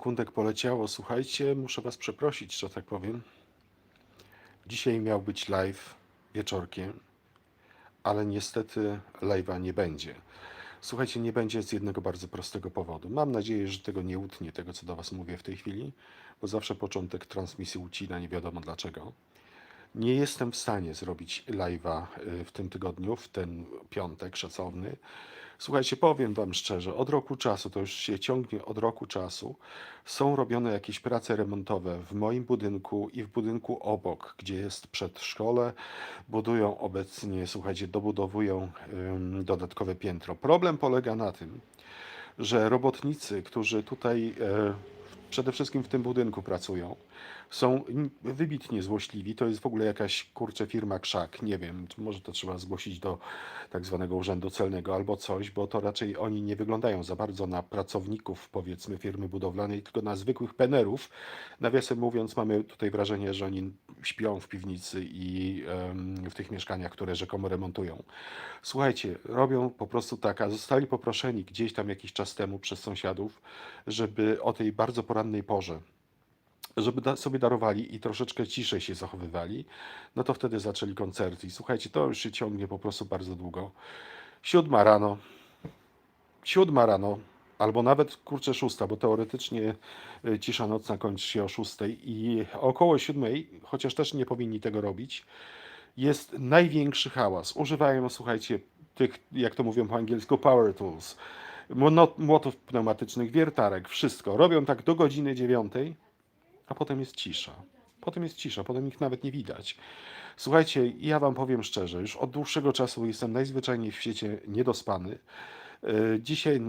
Kundek poleciało. Słuchajcie, muszę Was przeprosić, że tak powiem. Dzisiaj miał być live wieczorkiem, ale niestety live'a nie będzie. Słuchajcie, nie będzie z jednego bardzo prostego powodu. Mam nadzieję, że tego nie utnie, tego co do Was mówię w tej chwili, bo zawsze początek transmisji ucina, nie wiadomo dlaczego. Nie jestem w stanie zrobić live'a y, w tym tygodniu, w ten piątek szacowny. Słuchajcie, powiem Wam szczerze, od roku czasu, to już się ciągnie od roku czasu, są robione jakieś prace remontowe w moim budynku i w budynku obok, gdzie jest przedszkole. Budują obecnie, słuchajcie, dobudowują ym, dodatkowe piętro. Problem polega na tym, że robotnicy, którzy tutaj e, przede wszystkim w tym budynku pracują, są wybitnie złośliwi. To jest w ogóle jakaś kurczę firma krzak. Nie wiem, może to trzeba zgłosić do tak zwanego urzędu celnego albo coś, bo to raczej oni nie wyglądają za bardzo na pracowników, powiedzmy, firmy budowlanej, tylko na zwykłych penerów. Nawiasem mówiąc, mamy tutaj wrażenie, że oni śpią w piwnicy i w tych mieszkaniach, które rzekomo remontują. Słuchajcie, robią po prostu tak, a zostali poproszeni gdzieś tam jakiś czas temu przez sąsiadów, żeby o tej bardzo porannej porze, żeby da, sobie darowali i troszeczkę ciszej się zachowywali, no to wtedy zaczęli koncerty. I słuchajcie, to już się ciągnie po prostu bardzo długo. Siódma rano, siódma rano, albo nawet kurczę szósta, bo teoretycznie y, cisza nocna kończy się o szóstej i około siódmej, chociaż też nie powinni tego robić, jest największy hałas. Używają, słuchajcie, tych, jak to mówią po angielsku, power tools, młotów pneumatycznych, wiertarek, wszystko. Robią tak do godziny dziewiątej, a potem jest cisza. Potem jest cisza, potem ich nawet nie widać. Słuchajcie, ja wam powiem szczerze, już od dłuższego czasu jestem najzwyczajniej w świecie niedospany. E, Dzisiaj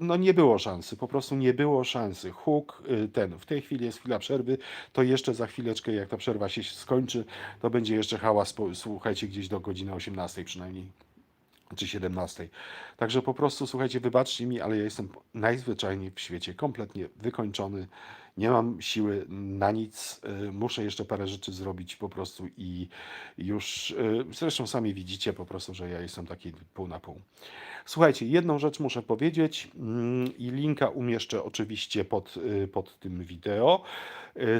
no nie było szansy, po prostu nie było szansy. Huk y, ten, w tej chwili jest chwila przerwy, to jeszcze za chwileczkę, jak ta przerwa się skończy, to będzie jeszcze hałas, słuchajcie, gdzieś do godziny 18 przynajmniej czy 17. Także po prostu słuchajcie, wybaczcie mi, ale ja jestem najzwyczajniej w świecie kompletnie wykończony. Nie mam siły na nic. y, Muszę jeszcze parę rzeczy zrobić po prostu i już y, zresztą sami widzicie po prostu, że ja jestem taki pół na pół. Słuchajcie, jedną rzecz muszę powiedzieć mm, i linka umieszczę oczywiście pod, y, pod tym wideo.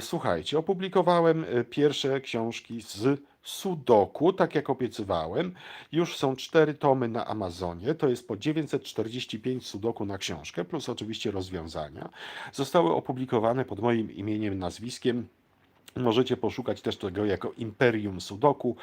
Słuchajcie, opublikowałem pierwsze książki z Sudoku, tak jak obiecywałem. Już są cztery tomy na Amazonie, to jest po 945 Sudoku na książkę, plus oczywiście rozwiązania. Zostały opublikowane pod moim imieniem, nazwiskiem. Możecie poszukać też tego jako Imperium Sudoku.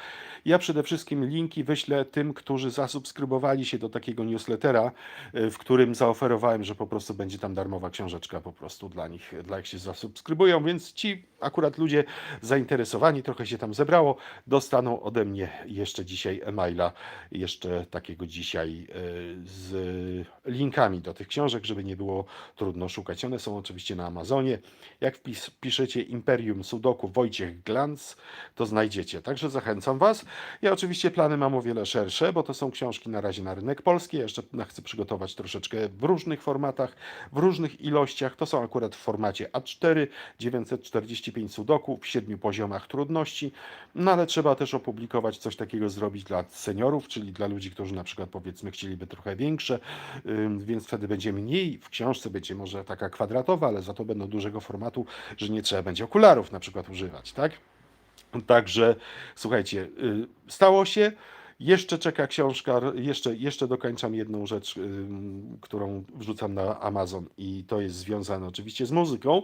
Ja przede wszystkim linki wyślę tym, którzy zasubskrybowali się do takiego newslettera, y, w którym zaoferowałem, że po prostu będzie tam darmowa książeczka po prostu dla nich, dla jak się zasubskrybują, więc ci akurat ludzie zainteresowani, trochę się tam zebrało, dostaną ode mnie jeszcze dzisiaj e-maila, jeszcze takiego dzisiaj y, z linkami do tych książek, żeby nie było trudno szukać. One są oczywiście na Amazonie. Jak wpis, piszecie Imperium Sudoku Wojciech Glanz, to znajdziecie. Także zachęcam Was. Ja oczywiście plany mam o wiele szersze, bo to są książki na razie na rynek polski. Ja jeszcze chcę przygotować troszeczkę w różnych formatach, w różnych ilościach. To są akurat w formacie A4, 945 sudoku w siedmiu poziomach trudności. No ale trzeba też opublikować coś takiego zrobić dla seniorów, czyli dla ludzi, którzy na przykład powiedzmy chcieliby trochę większe, więc wtedy będzie mniej. W książce będzie może taka kwadratowa, ale za to będą dużego formatu, że nie trzeba będzie okularów na przykład używać, tak? Także słuchajcie, y, stało się. Jeszcze czeka książka, jeszcze, jeszcze dokończam jedną rzecz, którą wrzucam na Amazon i to jest związane oczywiście z muzyką.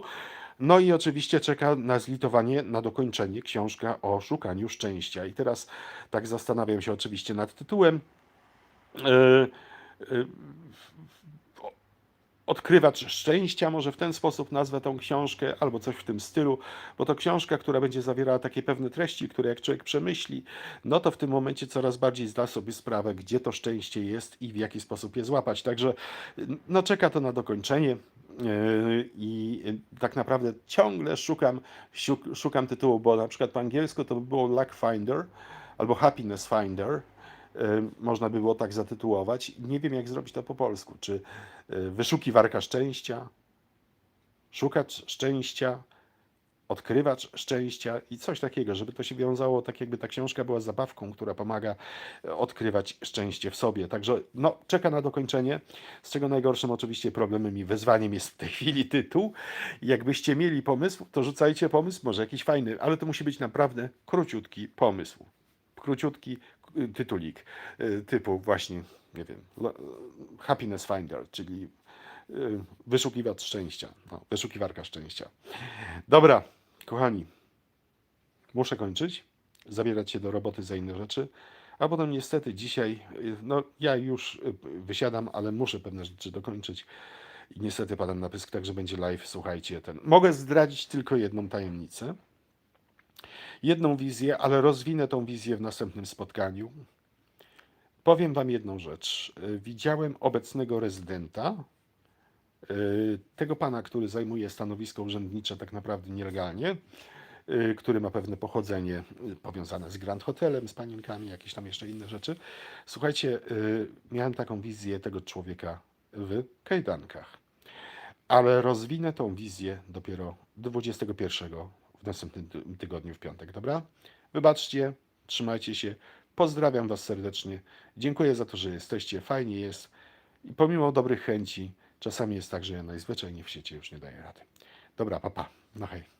No i oczywiście czeka na zlitowanie, na dokończenie książka o szukaniu szczęścia. I teraz tak zastanawiam się oczywiście nad tytułem. Yy, yy, Odkrywacz szczęścia, może w ten sposób nazwę tą książkę, albo coś w tym stylu, bo to książka, która będzie zawierała takie pewne treści, które jak człowiek przemyśli, no to w tym momencie coraz bardziej zda sobie sprawę, gdzie to szczęście jest i w jaki sposób je złapać. Także no czeka to na dokończenie. Yy, I tak naprawdę ciągle szukam, szukam tytułu, bo na przykład po angielsku to by było Luck Finder albo Happiness Finder. Yy, Można by było tak zatytułować. Nie wiem, jak zrobić to po polsku. Czy yy, wyszukiwarka szczęścia, szukacz szczęścia, odkrywacz szczęścia i coś takiego, żeby to się wiązało, tak jakby ta książka była zabawką, która pomaga e, odkrywać szczęście w sobie. Także no, czeka na dokończenie, z czego najgorszym oczywiście problemem i wyzwaniem jest w tej chwili tytuł. Jakbyście mieli pomysł, to rzucajcie pomysł, może jakiś fajny, ale to musi być naprawdę króciutki pomysł. Króciutki y, tytulik y, typu właśnie, nie wiem, Happiness Finder, czyli y, wyszukiwacz szczęścia, no, wyszukiwarka szczęścia. Dobra, kochani, muszę kończyć, zabierać się do roboty za inne rzeczy, a potem niestety dzisiaj, no ja już wysiadam, ale muszę pewne rzeczy dokończyć i niestety padam na pysk, także będzie live, słuchajcie, ten. Mogę zdradzić tylko jedną tajemnicę, jedną wizję, ale rozwinę tą wizję w następnym spotkaniu. Powiem wam jedną rzecz. Y, Widziałem obecnego rezydenta, y, tego pana, który zajmuje stanowisko urzędnicze tak naprawdę nielegalnie, y, który ma pewne pochodzenie powiązane z Grand Hotelem, z panienkami, jakieś tam jeszcze inne rzeczy. Słuchajcie, miałem taką wizję tego człowieka w kajdankach, ale rozwinę tą wizję dopiero 21 w następnym ty- tygodniu w piątek, dobra? Wybaczcie, trzymajcie się. Pozdrawiam Was serdecznie. Dziękuję za to, że jesteście. Fajnie jest. I pomimo dobrych chęci, czasami jest tak, że ja najzwyczajniej w świecie już nie daję rady. Dobra, papa. No hej.